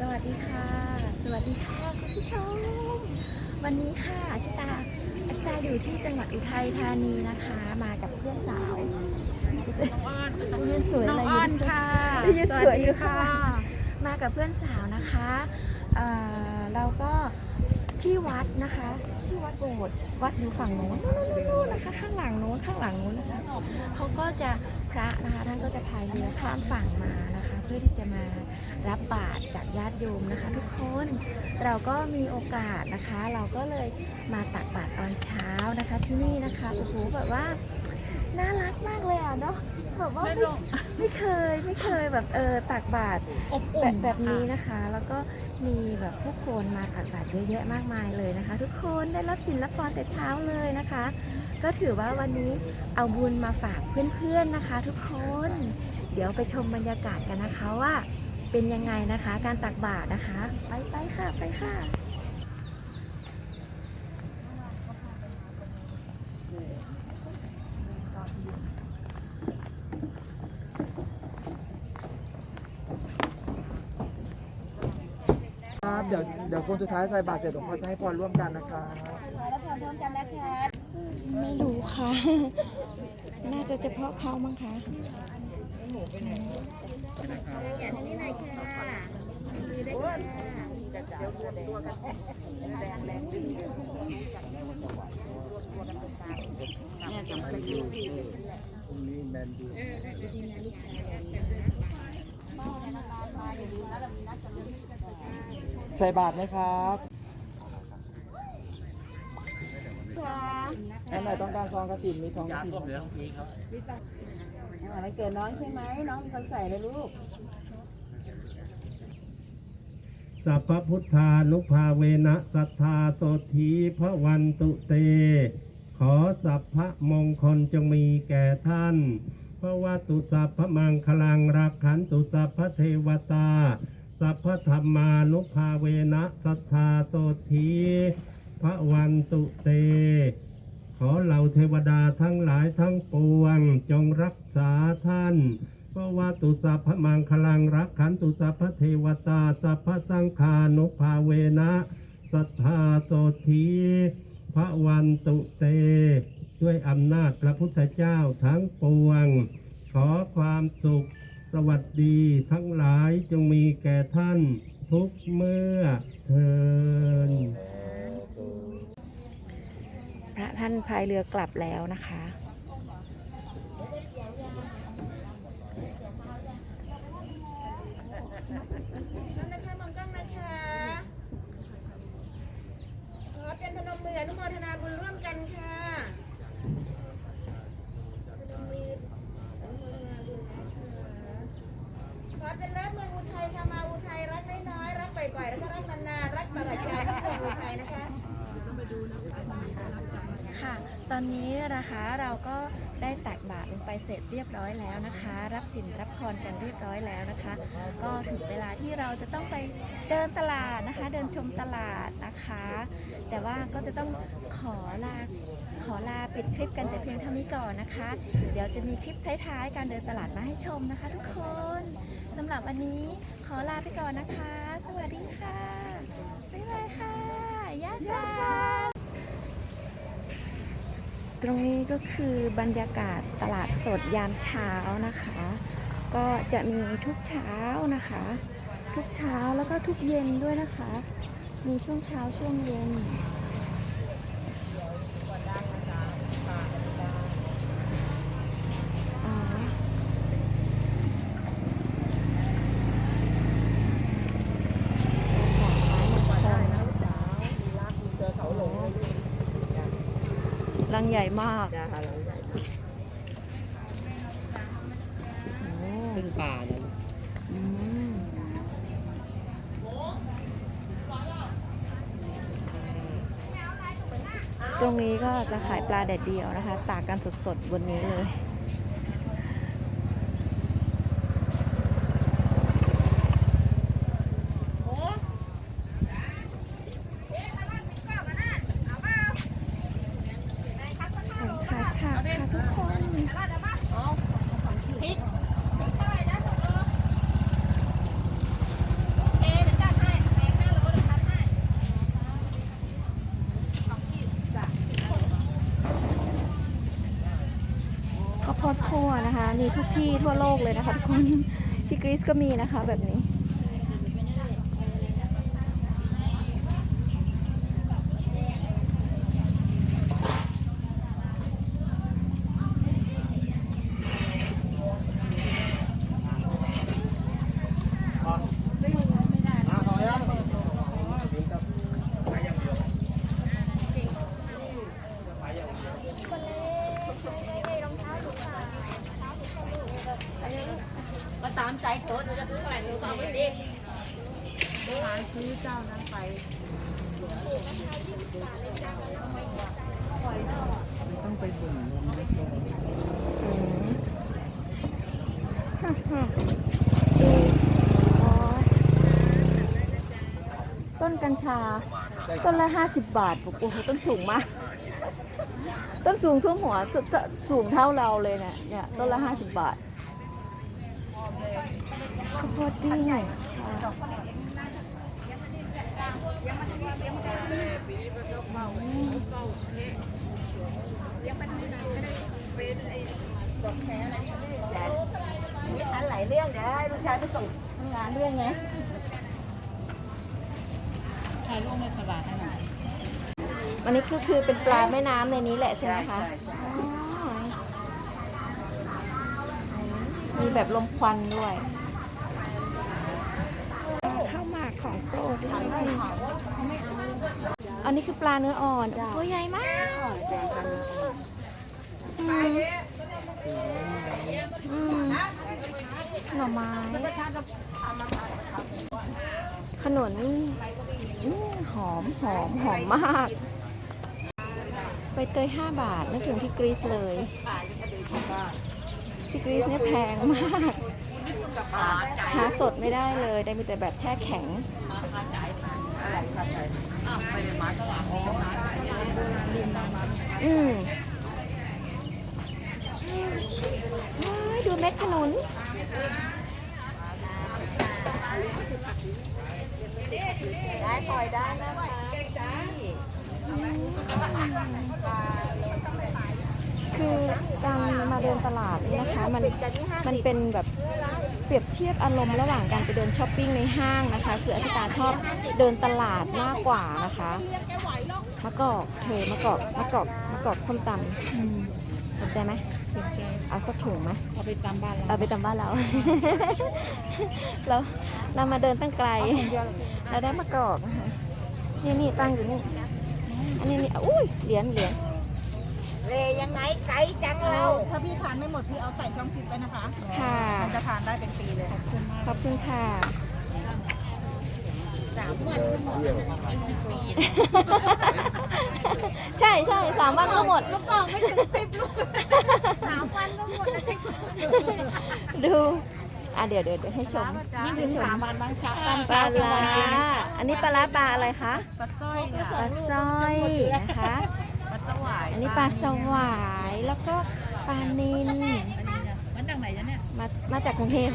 สวัสดีค่ะ สวัสดีค่ะคุณผู้ชม วันนี้ค่ะอาชิตาอาชิตาอยู่ที่จังหวัดอุทัยธานีนะคะ มากับเพื่อนสาวยืนสวยน้องอะไรอ้อนยู่ค่ะยืนสวยอยู่ค่ะสวัสดีมากับเพื่อนสาวนะคะเอ่อเราก็ที่วัดนะคะ ที่วัดโบสถ์วัดอยู่ฝั่งโน้นนู่นๆๆนะคะ ข้างหลังโน้นข้างหลังโน้นนะคะเขาก็จะพ ระนะคะท่านก็จะพายเรือข้ามฝั่งมานะคะ เพื่อที่จะมารับบาตรจากญาติโยมนะคะ ทุกคนเราก็มีโอกาสนะคะ เราก็เลยมาตักบาตรตอนเช้านะคะที่นี่นะคะโอ้โหแบบว่าน่ารักมากเลยอะเนาะแบบว่าไม่ไม่ลงไม่เคยไม่เคยแบบเออตักบาตรอบแบอุ่นบแบบนี้นะคะ แล้วก็มีแบบผู้คนมาตักบาตรเยอะแยะมากมายเลยนะคะ ทุกคนได้รับสินรับพรแต่เช้าเลยนะคะ ก็ถือว่าวันนี้เอาบุญมาฝากเพื่อนๆนะคะ ทุกคน เดี๋ยวไปชมบรรยากาศกันนะคะว่า เป็นยังไงนะคะ การตักบาตรนะคะ ไปไปค่ะไปค่ะครับเดี๋ยวเดี๋ยวคนสุดท้ายใส่บาตรเสร็จหลวงพ่อจะให้พรร่วมกันนะครับ ไม่รู้ค่ะ น่าจะเฉพาะเขามั้งคะใส่บาตรไหมครับ อันไหนต้องการซองกระถิ่นมีทองกระถิ่นไหมอะไรเกิดน้องใช่ไหมน้องเป็นคนใส่เลยลูกสัพพพุทธานุภาเวนะสัทธาโสธีพระวันตุเต ขอสัพพะมงคลจงมีแก่ท่านเพราะว่าตุสัพพะมังคลังรักขันตุสัพพะเทวตา สัพพะธรรมานุภาเวนะสัทธาโสธี พระวันตุเต ขอเหล่าเทวดาทั้งหลายทั้งปวง จงรักษาท่านเพราะว่าตุสัพพะมังคลังรักขันตุสัพพเทวตาสัพพะสังฆานุภาเวนะสัทธาโสธีพระวันตุเต ด้วยอำนาจพระพุทธเจ้าทั้งปวง ขอความสุขสวัสดีทั้งหลายจงมีแก่ท่านทุกเมื่อเทิน พระท่านพายเรือกลับแล้วนะคะนะคะมองกล้องนะคะ เป็นพนมมืออนุโมทนาบุญร่วมกันค่ะพนมมืออนุโมทนาบุญนะคะขอเป็นรักเมืองอุทัยค่ะมาอุทัยรักน้อยๆรักบ่อยๆแล้วก็รักนานๆรักตลอดกาลรักเมืองอุทัยนะคะ ค่ะ ต อนนี้นะคะเราก็ได้ตักบาตรลงไปเสร็จเรียบร้อยแล้วนะคะ รับสินรับพรกันเรียบร้อยแล้วนะคะ ก็ถึงเวลาที่เราจะต้องไปเดินตลาดนะคะ เดินชมตลาดนะคะ แต่ว่าก็จะต้องขอลาขอลาปิดคลิปกันแต่เพียงเท่านี้ก่อนนะคะ เดี๋ยวจะมีคลิปท้ายๆ การเดินตลาดมาให้ชมนะคะ ทุกคนสำหรับวันนี้ขอลาไปก่อนนะคะ สวัสดีค่ะบ๊ายบายค่ะยาซา ตรงนี้ก็คือบรรยากาศตลาดสดยามเช้านะคะ ก็จะมีทุกเช้านะคะ ทุกเช้าแล้วก็ทุกเย็นด้วยนะคะ มีช่วงเช้าช่วงเย็นอ๋อ ลังใหญ่มากโอ้ขึ้นป่าเนี่ยอืมตรงนี้ก็จะขายปลาแดดเดียวนะคะ ตากกันสดๆบนนี้เลย มีทุกที่ทั่วโลกเลยนะคะทุกคนที่กรีซก็มีนะคะแบบนี้ ต้นกัญชา ต้นละห้าสิบบาทโอ้โหต้นสูงมาก ต้นสูงท่วมหัวสูงเท่าเราเลยเนี่ยเนี่ย ต้นละห้าสิบบาทข้าวโพดปิ้งอืมอั นหลายเรื่องเดี๋ยวให้ลูกชายไปส่งงานเรื่องไงถ่ายรูปในตลาดให้หน่อยอันนี้คือคือเป็นปลาแม่น้ำในนี้แหละใช่ไหมคะอ๋อมีแบบลมควันด้วย ข้าวหมากของโปรดเลยอันนี้คือปลาเนื้ออ่อนตัวใหญ่มาก อืมหน่อไม้ขนนอืมหอมหอมหอมมากใบเตย5 บาทนึกถึงที่กรีซเลยที่กรีซเนี่ยแพงมาก หาสดไม่ได้เลย ได้มีแต่แบบแช่แข็งอืมว้ายดูเม็ด ขนุนได้ปล่อยได้นะคะคือการมาเดินตลาดนี่นะคะมันมันเป็นแบบเปรียบเทียบอารมณ์ระหว่างการไปเดินช้อปปิ้งในห้างนะคะ คืออธิตาชอบเดินตลาดมากกว่านะคะมะกอกเธอมะกอกมะกอกมะกอกส้มตำ สนใจไหมเอาสักถุงไหมเอาไปตามบ้านเราเอาไปตามบ้านเรา เราเรามาเดินตั้งไกลเราได้มะกอกนะคะนี่นี่ตั้งอยู่นี่อันนี้นี่อุ้ยเหรียญเหรียญเลยยังไงไกลจังเราถ้าพี่ทานไม่หมดพี่เอาใส่ช่องฟิตไว้นะคะค่ะมันจะทานได้เป็นปีเลยขอบคุณมากขอบคุณค่ะสามวันก็หมด ใช่ใช่สามวันก็หมดลูกกล่องไม่ถึงสิบลูกสามวันก็หมดแล้วใช่ดูอะเดี๋ยวเดี๋ยวเดี๋ยวให้ชมนี่ถึงสามวันบางเช้าตอนปเช้าลาร้าอันนี้ปลาร้าปลาอะไรคะปลาต้อยปลาสร้อยนะคะปลาตะหวายอันนี้ปลาสวายแล้วก็ปลานิลมันจากไหนจ๊ะเนี่ยมามาจากกรุงเทพ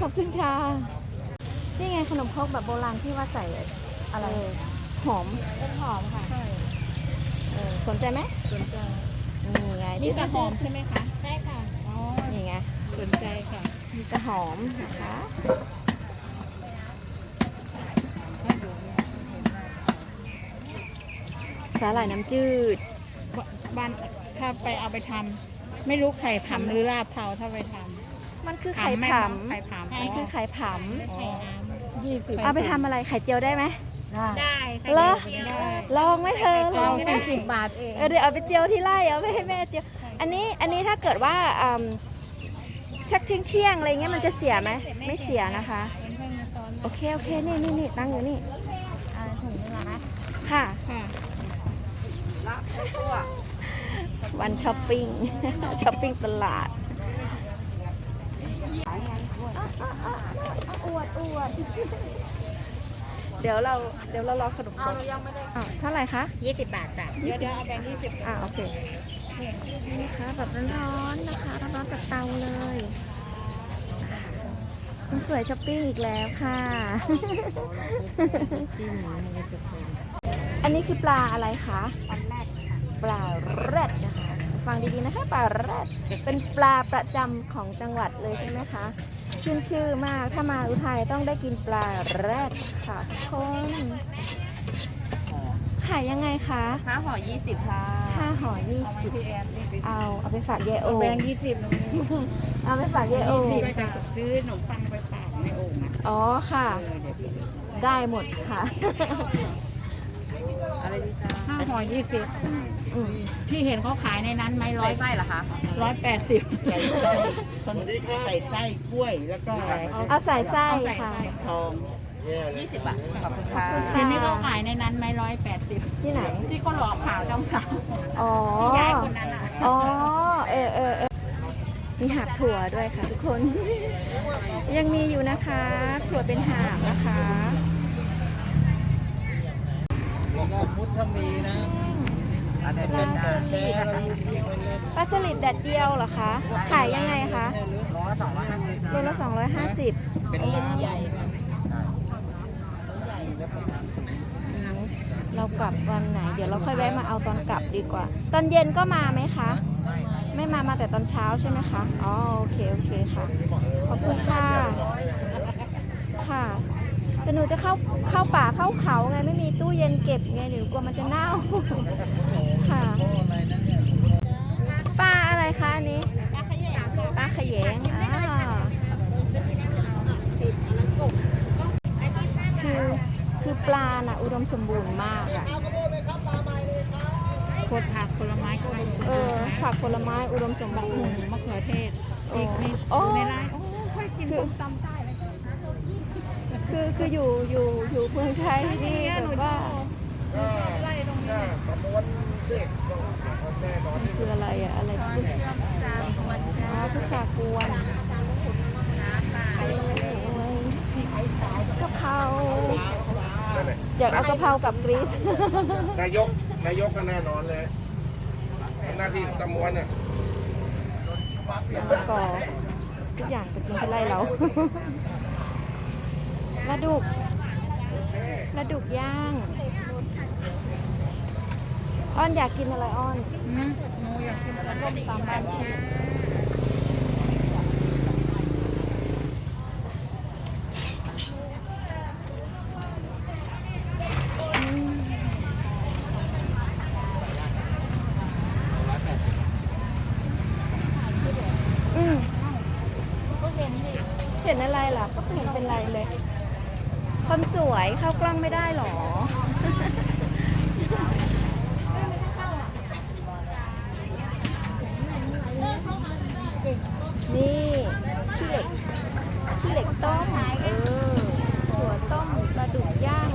ขอบคุณค่ะนี่ไงขนมครกแบบโบราณที่ว่าใส่อะไร หอมต้นหอมค่ะเออสนใจไหมสนใจนี่ไงนี่กระหอมใช่ไหมคะใช่ค่ะอ๋อนี่ไงสนใจค่ะมีกระหอมนะคะสาหร่ายน้ำจืดบ้านถ้าไปเอาไปทำไม่รู้ไข่ผำหรือลาบเทาถ้าไปทมันคือำไข่แม่ผบอกไข่ผำำมันคือไข่ผยี่สิบำเอาไปทำอะไรไข่เจียวได้ไหม ได้เหรอได้ลองไหมเธอลเอาองไหม สี่สิบบาทเองเออเดี๋ยวเอาไปเจียวที่ไร่เอาไปให้แม่เจียว อันนี้อันนี้ถ้าเกิดว่าอืมชักเที่ยงเที่ยงๆอะไรเงี้ยมันจะเสียไหมไม่เสียนะคะ เป็นเพิ่งตอนโอเคโอเคนี่นี่นี่ตั้งอยู่นี่อ่าถุงนี้ละนะค่ะ ค่ะวันช้อปปิ้ง ช้อปปิ้งตลาด อวดอวดเดี๋ยวเราเดี๋ยวเรารอขนมครกยังไม่ได้อ้าวเท่าไหร่คะยี่สิบบาทจ้ะเดี๋ยวเดี๋ยวเอาแบงค์ยี่สิบอ่าโอเคนี่นะคะแบบร้อนๆนะคะร้อนๆจากเตาเลยคุณสวยช้อปปิ้งอีกแล้วค่ะ อันนี้คือปลาอะไรคะอันแรกปลาแรดนะคะ ฟังดีๆนะคะ ปลาแรดเป็นปลาประจำของจังหวัดเลยใช่ไหมคะ ชื่นชื่อมาก ถ้ามาอุทัยต้องได้กินปลาแรดค่ะทุกคนขายยังไงคะห้าห่อยี่สิบค่ะห้าห่อยี่สิบเอาเอาไปฝากเยโอแบงค์ยี่สิบเอาไปฝากเยโอไปซื้อขนมปังไปฝากในโอ่งนะอ๋อค่ะเออเดี๋ยวพี่ได้หมดค่ะอะไรดีจ้า ห้าห่อยี่สิบอืมที่เห็นเขาขายในนั้นไหมร้อยไส้เหรอคะร้อยแปดสิบใส่ไส้คนใส่ไส้กล้วยแล้วก็อะไรเอาใส่ไส้ค่ะทองยี่สิบบาทขอบคุณค่ะขอบคุณค่ะเห็นที่เขาขายในนั้นไหมร้อยแปดสิบที่ไหน ที่เขาหลอกข่าวจ้องสาวอ๋อ ยายคนนั้นอะอ๋อ เออเออเออมีหาบถั่วด้วยค่ะทุกคน ยังมีอยู่นะคะ ถั่วเป็นหาบนะคะ พุทธมีนะอะไรปลาสลิดปลาสลิดแดดเดียวเหรอคะ ขายยังไงคะร้อยสองร้อยห้าสิบโลละ250เป็นล้านใหญ่ค่ะเรากลับวันไหน เดี๋ยวเราค่อยแวะมาเอาตอนกลับดีกว่า ตอนเย็นก็มาไหมคะ ไม่มามาแต่ตอนเช้าใช่ไหมคะ อ๋อโอเคโอเคค่ะ ขอบคุณค่ะค่ะ แต่หนูจะเข้าเข้าป่าเข้าเขาไงไม่มีตู้เย็นเก็บไงเดี๋ยวหนูกลัวมันจะเน่าค่ะปลาอะไรคะอันนี้ปลาขยงอ่าคือคือปลาน่ะอุดมสมบูรณ์มากอะโคตรผักผลไม้ก็ดูเออผักผลไม้อุดมสมบูรณ์มะเขือเทศโอ้อีกนี่โอ้ในร้านโอ้ค่อยกินส้มตำใต้เลย คือคืออยู่อยู่อยู่เมืองไทยนี่แบบว่าไล่ตรงนี้คืออะไรอะอะไรพุทธาพุทธากวนโอ้ยกะเพราอยากเอากะเพรากับกรีซ นายกนายกก็แน่นอนเลยหน้าที่ตำรวจเนี่ยมะละกอทุกอย่างจะกินที่ไล่เรา ปลาดุกปลาดุกย่าง อ้อนอยากกินอะไรอ้อนหนูอยากกินส้มตำบ้านชีเห็นอะไรล่ะก็ไม่เห็นเป็นไรเลย สวยเข้ากล้องไม่ได้หรอ นี่ขี้เหล็กขี้เหล็กต้มเออหัวต้มปลาดุกย่าง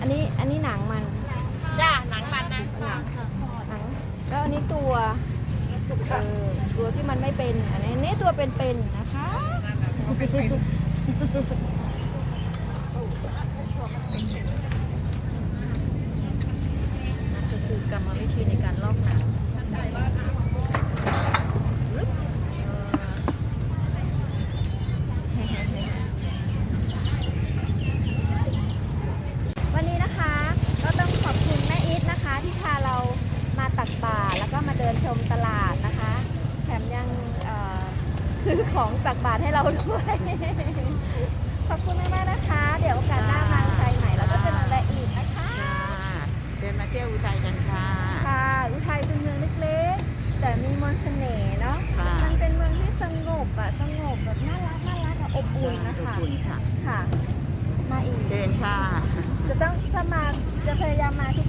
อันนี้อันนี้หนังมันจ้าหนังมันนะหนังหนังแล้วอันนี้ตัวเออตัวที่มันไม่เป็น อันนี้นี่ตัวเป็นๆนะคะ ก็ อุ่ยนะค่ค่ะ ค่ะ มาอีกเชิญค่ะ จะต้องจะมาจะพยายามมาทุก